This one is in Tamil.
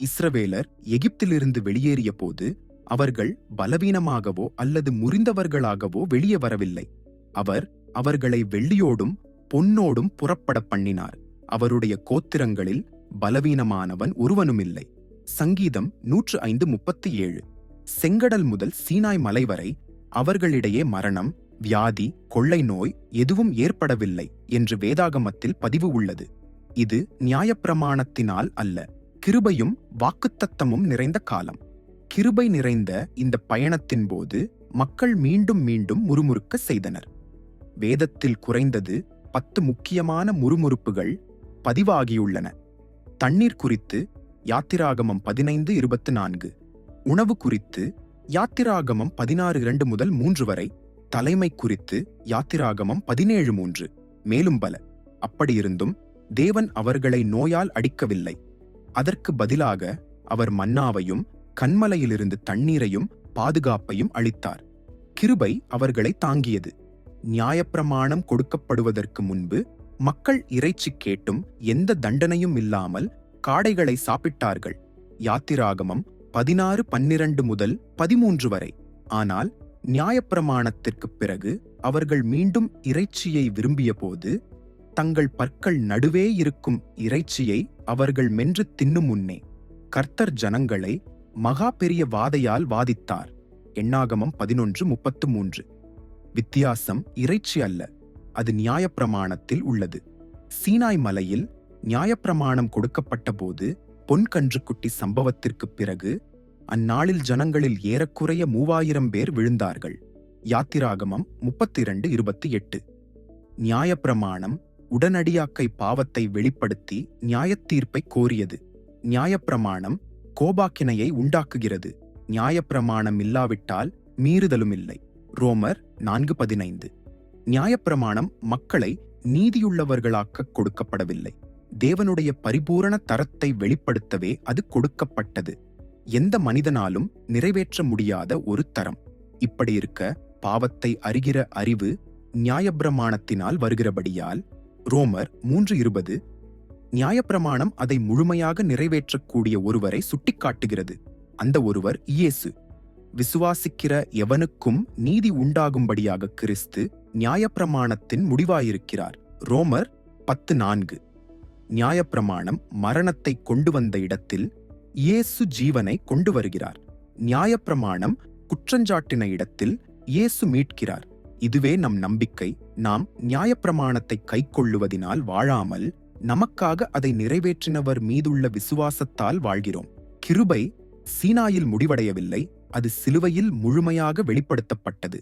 இஸ்ரவேலர் எகிப்திலிருந்து வெளியேறிய போது அவர்கள் பலவீனமாகவோ அல்லது முறிந்தவர்களாகவோ வெளியே வரவில்லை. அவர் அவர்களை வெள்ளியோடும் பொன்னோடும் புறப்பட பண்ணினார். அவருடைய கோத்திரங்களில் பலவீனமானவன் ஒருவனுமில்லை. சங்கீதம் நூற்று ஐந்து முப்பத்தி ஏழு. செங்கடல் முதல் சீனாய் மலை வரை அவர்களிடையே மரணம் வியாதி கொள்ளை நோய் எதுவும் ஏற்படவில்லை என்று வேதாகமத்தில் பதிவு உள்ளது. இது நியாயப்பிரமாணத்தினால் அல்ல. கிருபையும் வாக்குத்தத்தமும் நிறைந்த காலம். கிருபை நிறைந்த இந்த பயணத்தின் போது மக்கள் மீண்டும் மீண்டும் முறுமுறுக்க செய்தனர். வேதத்தில் குறைந்தது பத்து முக்கியமான முறுமுறுப்புகள் பதிவாகியுள்ளன. தண்ணீர் குறித்து யாத்திராகமம் பதினைந்து இருபத்து நான்கு. உணவு குறித்து யாத்திராகமம் பதினாறு இரண்டு முதல் மூன்று வரை. தலைமை குறித்து யாத்திராகமம் பதினேழு மூன்று. மேலும் பல. அப்படியிருந்தும் தேவன் அவர்களை நோயால் அடிக்கவில்லை. அதற்கு பதிலாக அவர் மன்னாவையும் கண்மலையிலிருந்து தண்ணீரையும் பாதுகாப்பையும் அளித்தார். கிருபை அவர்களை தாங்கியது. நியாயப்பிரமாணம் கொடுக்கப்படுவதற்கு முன்பு மக்கள் இறைச்சி கேட்டும் எந்த தண்டனையும் இல்லாமல் காடைகளை சாப்பிட்டார்கள். யாத்திராகமம் பதினாறு பன்னிரண்டு முதல் பதிமூன்று வரை. ஆனால் நியாயப்பிரமாணத்திற்குப் பிறகு அவர்கள் மீண்டும் இறைச்சியை விரும்பியபோது தங்கள் பற்கள் நடுவே இருக்கும் இறைச்சியை அவர்கள் மென்று தின்னும் முன்னே கர்த்தர் ஜனங்களை மகா பெரிய வாதையால் வாதித்தார். எண்ணாகமம் பதினொன்று முப்பத்து மூன்று. வித்தியாசம் இறைச்சி அல்ல அது நியாயப்பிரமாணத்தில் உள்ளது. சீனாய் மலையில் நியாயப்பிரமாணம் கொடுக்கப்பட்ட போது பொன்கன்றுக்குட்டி சம்பவத்திற்குப் பிறகு அந்நாளில் ஜனங்களில் ஏறக்குறைய மூவாயிரம் பேர் விழுந்தார்கள். யாத்திராகமம் முப்பத்தி இரண்டு இருபத்தி எட்டு. நியாயப்பிரமாணம் உடனடியாக்கை பாவத்தை வெளிப்படுத்தி நியாயத்தீர்ப்பை கோரியது. நியாயப்பிரமாணம் கோபாக்கினையை உண்டாக்குகிறது. நியாயப்பிரமாணம் இல்லாவிட்டால் மீறுதலும் இல்லை ரோமர் நான்கு பதினைந்து. நியாயப்பிரமாணம் மக்களை நீதியுள்ளவர்களாக்க கொடுக்கப்படவில்லை. தேவனுடைய பரிபூரண தரத்தை வெளிப்படுத்தவே அது கொடுக்கப்பட்டது. எந்த மனிதனாலும் நிறைவேற்ற முடியாத ஒரு தரம். இப்படி இருக்க பாவத்தை அறிகிற அறிவு நியாயப்பிரமாணத்தினால் வருகிறபடியால் ரோமர் மூன்று இருபது நியாயப்பிரமாணம் அதை முழுமையாக நிறைவேற்றக்கூடிய ஒருவரை சுட்டிக்காட்டுகிறது. அந்த ஒருவர் இயேசு. விசுவாசிக்கிற எவனுக்கும் நீதி உண்டாகும்படியாக கிறிஸ்து நியாயப்பிரமாணத்தின் முடிவாயிருக்கிறார். ரோமர் பத்து நான்கு. நியாயப்பிரமாணம் மரணத்தை கொண்டு வந்த இடத்தில் இயேசு ஜீவனை கொண்டு வருகிறார். நியாயப்பிரமாணம் குற்றஞ்சாட்டின இடத்தில் இயேசு மீட்கிறார். இதுவே நம் நம்பிக்கை. நாம் நியாயப்பிரமாணத்தை கைக்கொள்ளுவதினால் வாழாமல் நமக்காக அதை நிறைவேற்றினவர் மீதுள்ள விசுவாசத்தால் வாழ்கிறோம். கிருபை சீனாயில் முடிவடையவில்லை. அது சிலுவையில் முழுமையாக வெளிப்படுத்தப்பட்டது.